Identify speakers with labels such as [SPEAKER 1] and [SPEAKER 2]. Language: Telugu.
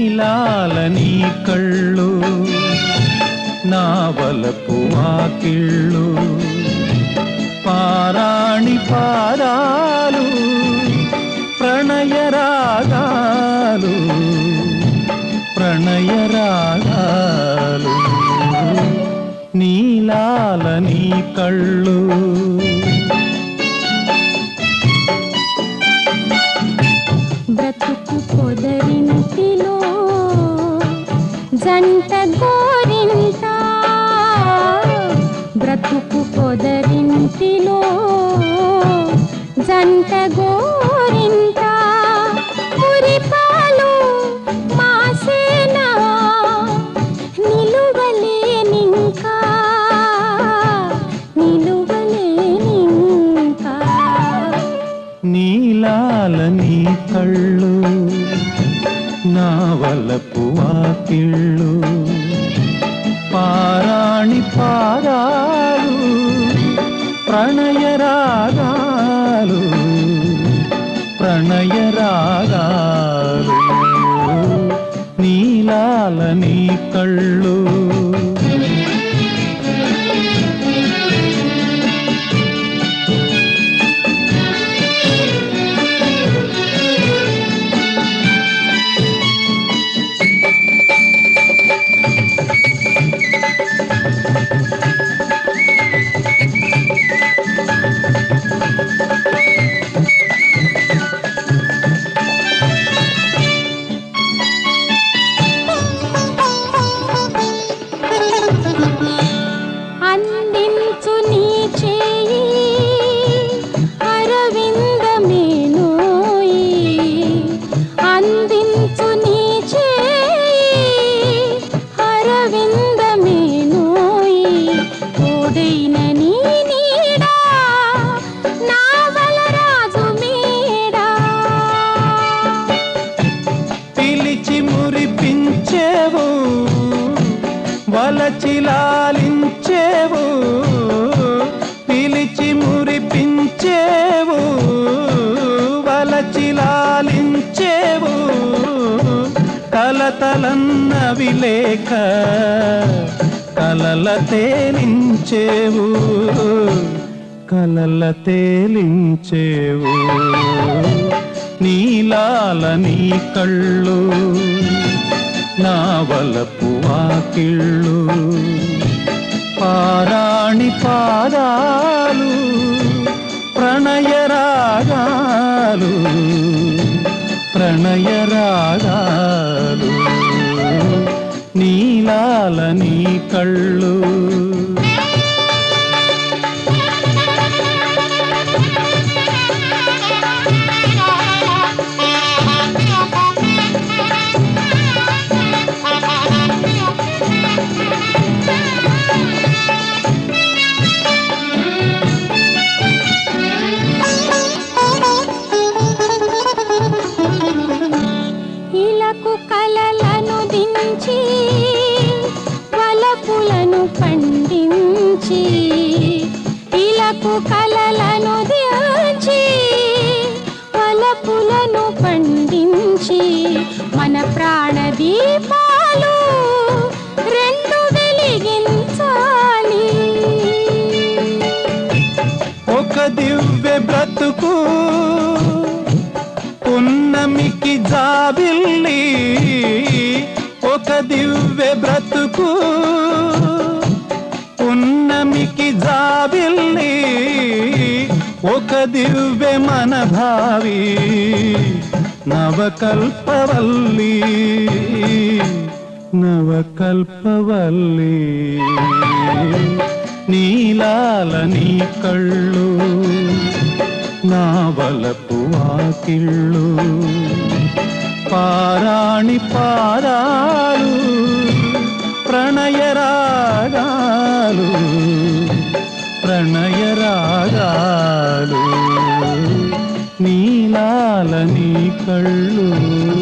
[SPEAKER 1] నీలాల నీ కళ్ళు నా వలపు వాకిళ్ళు పారాణి పారాలు ప్రణయరాగాలు ప్రణయరాగాలు నీలాల నీ కళ్ళు.
[SPEAKER 2] బ్రతుకు పొదరింటిలో జంట గోరింట బ్రతుకు పొదరింటిలో జంట గోరింత పురిపాలు మాసేనా నిలువలేనింకా నిలువలేనింకా
[SPEAKER 1] నీలాల నీ కళ్ళు వాకిళ్ళు పారాణి పారాలు ప్రణయరాగాలు ప్రణయరాగాలు నీలాల నీ వలచిలాలించేవు పిలిచి మురిపించేవు వలచిలాలించేవు కలతలన్నవి లేక కలల తేలించేవు కలల తేలించేవు. నీలాల నీ కళ్ళు నా వలపు వాకిళ్ళు పారాణి పాదాలు ప్రణయ రాగాలు ప్రణయ రాగాలు నీలాల నీ కళ్ళు. ఒక దివ్య బ్రతుకు. పున్నమికి జాబిల్లి ఒక దివ్య బ్రతుకు. పున్నమికి జాబిల్లి ఒక దివ్య మన భావి నవకల్పవల్లి నవకల్పవల్లి. నీలాల నీ కళ్ళు నా వలపు వాకిళ్ళు. పారాణి పారాలు ప్రణయరాగాలు ప్రణయరాగాలు నీలాల నీ కళ్ళు.